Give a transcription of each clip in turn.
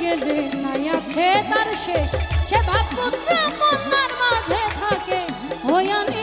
গেলে নাই আছে তার শেষ। সে ভাব পুত্র কন্যার মাঝে থাকে। হয়ে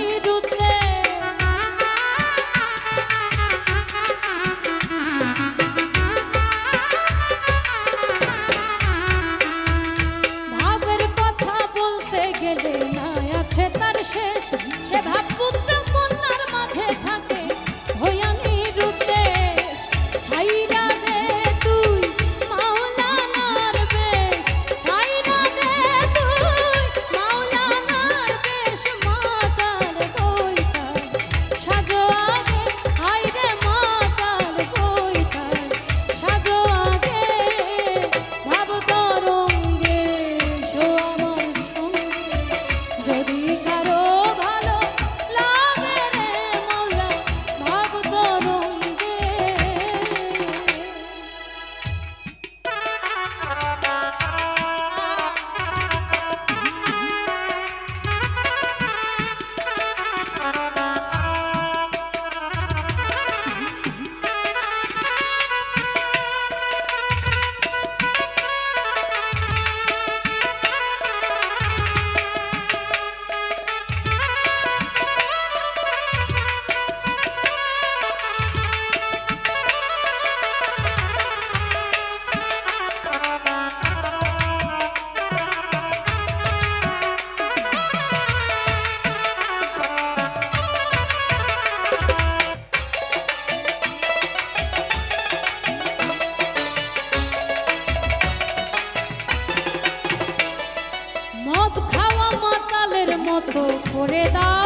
れた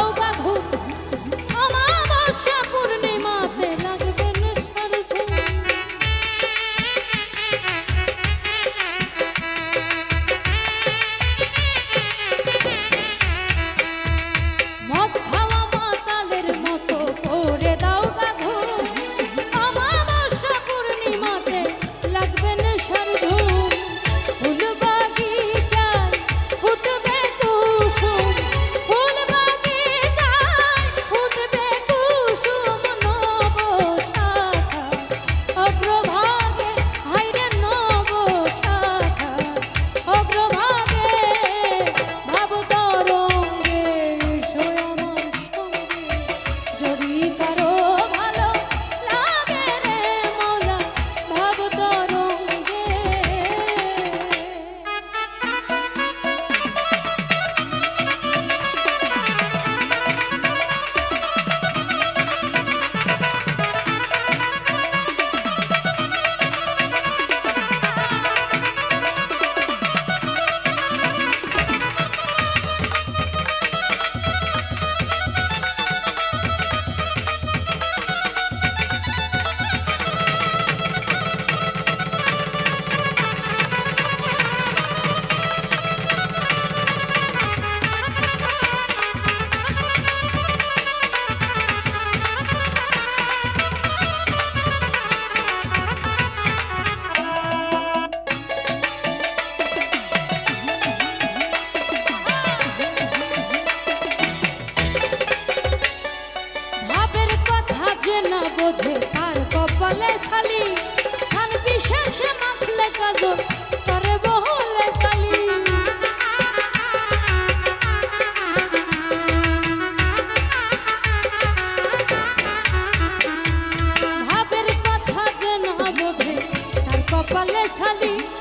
You.